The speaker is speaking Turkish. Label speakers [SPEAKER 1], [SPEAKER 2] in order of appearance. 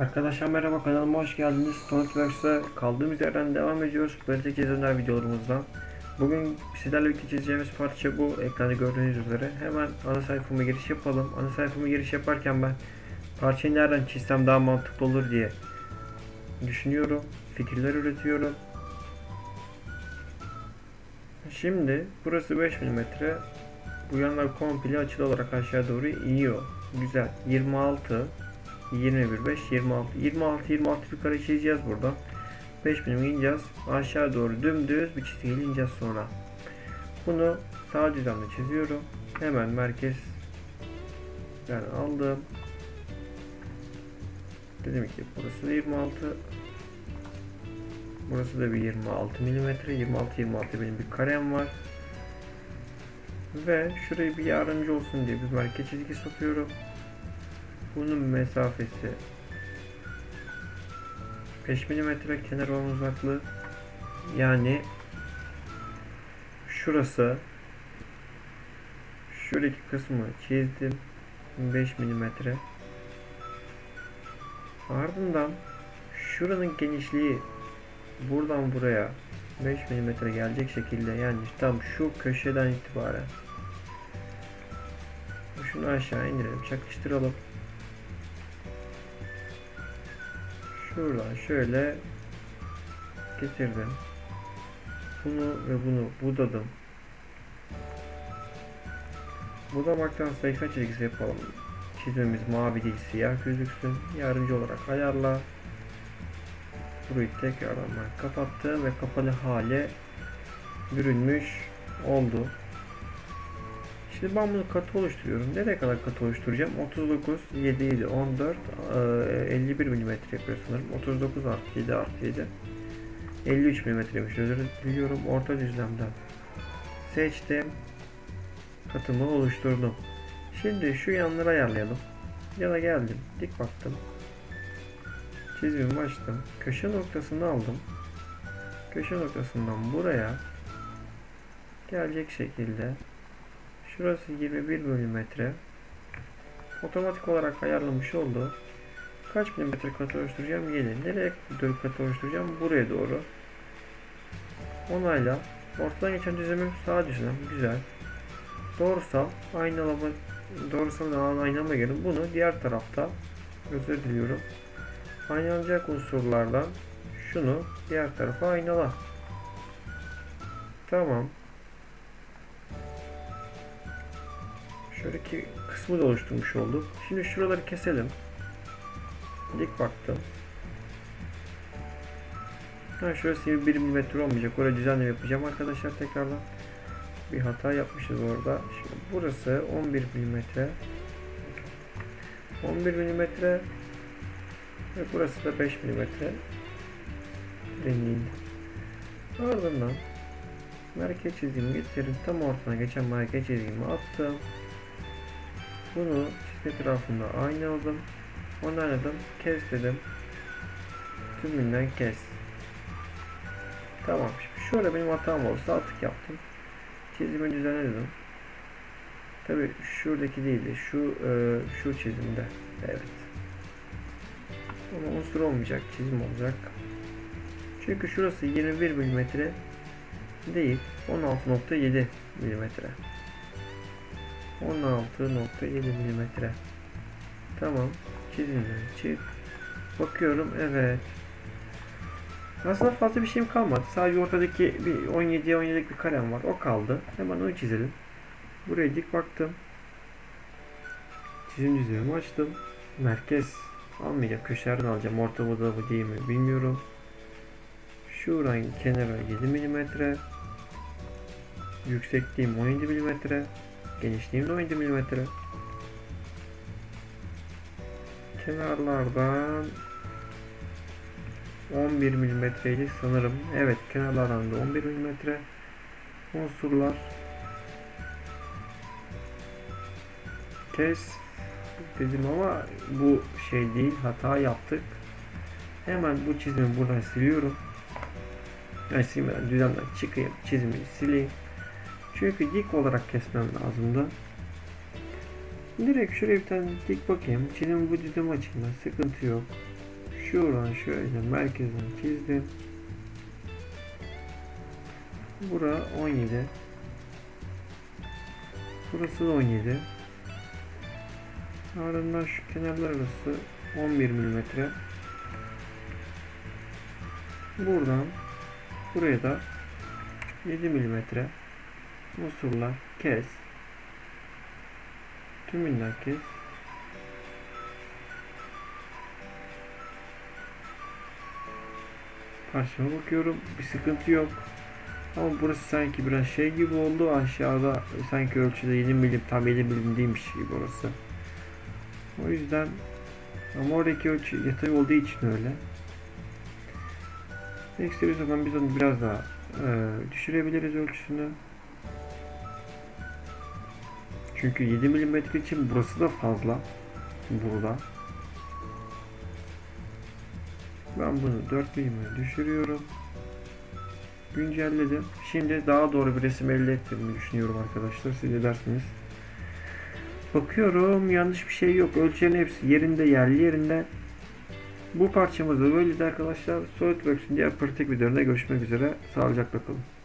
[SPEAKER 1] Arkadaşlar merhaba kanalıma hoş geldiniz. SolidWorks'ta kaldığımız yerden devam ediyoruz. Böyle çizimler videolarımızdan. Bugün sizlerle birlikte çizeceğimiz parça bu. Ekranda gördüğünüz üzere. Hemen ana sayfama giriş yapalım. Ana sayfama giriş yaparken ben parçayı nereden çizsem daha mantıklı olur diye düşünüyorum. Fikirler üretiyorum. Şimdi burası 5 mm. Bu yanlar komple açılı olarak aşağı doğru iniyor. Güzel. 26 21 5 26 26 26 bir kare çizeceğiz burada. 5 milim ineceğiz. Aşağı doğru dümdüz bir çizgiyle ineceğiz sonra. Bunu sağ düzlemde çiziyorum. Hemen merkez ben aldım. Dedim ki burası da 26 Burası da bir 26 milimetre 26 26 benim bir karem var. Ve şurayı bir yardımcı olsun diye bir merkez çizgisi atıyorum. Bunun mesafesi. 5 mm kenar olan uzaklığı. Yani şurası. Şuradaki kısmı çizdim. 5 mm ardından şuranın genişliği buradan buraya 5 mm gelecek şekilde yani tam şu köşeden itibaren. Şunu aşağı indirelim çakıştıralım şuradan şöyle getirdim. Bunu ve bunu budadım. Budamaktan 80 çizgisi yapalım. Çizmemiz mavi değil siyah gözüksün. Yardımcı olarak ayarla. Burayı tekrardan ben kapattım ve kapalı hale bürünmüş oldu. Şimdi ben bunu katı oluşturuyorum. Nereye kadar katı oluşturacağım? 39, 7, 7, 14, eee, 51 mm yapıyor sanırım. 39 artı 7 artı 7. 53 mm'ymiş özür diliyorum. Orta düzlemden seçtim. Katımı oluşturdum. Şimdi şu yanları ayarlayalım. Yana geldim. Dik baktım. Çizimimi açtım. Köşe noktasını aldım. Köşe noktasından buraya gelecek şekilde Şurası 21 milimetre. Otomatik olarak ayarlamış oldu. Kaç milimetre katı oluşturacağım? 7. Nereye doğru katı oluşturacağım? Buraya doğru. Onayla. Ortadan geçen düzlemim sağ düzlem. Güzel. Doğrusal. Aynalama. Doğrusal alan aynalama gelin. Bunu diğer tarafta özür diliyorum. Aynalanacak unsurlardan şunu diğer tarafa aynala. Tamam. Şuradaki kısmı da oluşturmuş olduk. Şimdi şuraları keselim. Dik baktım. Ha şurası 1 mm olmayacak. Oraya düzenleme yapacağım arkadaşlar tekrardan. Bir hata yapmışız orada. Şimdi burası 11 mm. 11 mm ve burası da 5 mm derinliğinde. Ardından merkez çizgimi getirdim. Tam ortadan geçen merkez çizgimi attım. Bunu çizgi etrafında aynaladım. Onayladım. Kes dedim. Tümünden kes. Tamam. Şimdi şöyle benim hatam oldu. Sağ tık yaptım. Çizimi düzenledim. Tabi şuradaki değildi. Şu e, şu çizimde. Evet. Ama unsur olmayacak. Çizim olacak. Çünkü şurası 21 mm değil. 16.7 mm. 16.7 mm. Tamam. Çizimden çık. Bakıyorum evet. Aslında fazla bir şeyim kalmadı. Sadece ortadaki bir 17'ye 17'lik bir karem var. O kaldı. Hemen onu çizelim. Buraya dik baktım. Çizim düzlemi açtım. Merkez almayacağım. Köşelerden alacağım. Orta bu da bu değil mi bilmiyorum. Şuradan kenara 7 mm. Yüksekliğim 17 mm. Genişliğim de 17 mm. Kenarlardan 11 milimetreydi sanırım. Evet kenarlardan da 11 milimetre. Unsurlar. Kes dedim ama bu şey değil hata yaptık. Hemen bu çizimi buradan siliyorum. Yani silmeden düzenden çıkayım çizimi sileyim. Çünkü dik olarak kesmem lazımdı. Direkt şuraya bir tane dik bakayım. Çizimi bu düzleme açayım ben. Sıkıntı yok. Şuradan şöyle merkezden çizdim. Bura 17. Burası da 17. Ardından şu kenarlar arası 11 milimetre. Buradan buraya da 7 milimetre unsurlar kes. Tümünden kes. Karşıma bakıyorum. Bir sıkıntı yok. Ama burası sanki biraz şey gibi oldu. Aşağıda sanki ölçüde 7 milim tam 7 milim değilmiş gibi orası. O yüzden ama oradaki ölçü yatay olduğu için öyle. Ekstra biz onu biraz daha e, düşürebiliriz ölçüsünü. Çünkü 7 mm için burası da fazla. Burada. Ben bunu 4 mm düşürüyorum. Güncelledim. Şimdi daha doğru bir resim elde ettiğimi düşünüyorum arkadaşlar. Siz de dersiniz. Bakıyorum yanlış bir şey yok. Ölçülerin hepsi yerinde yerli yerinde. Bu parçamız da böyleydi arkadaşlar. SolidWorks'ün diğer pratik videolarında görüşmek üzere. Sağlıcakla kalın.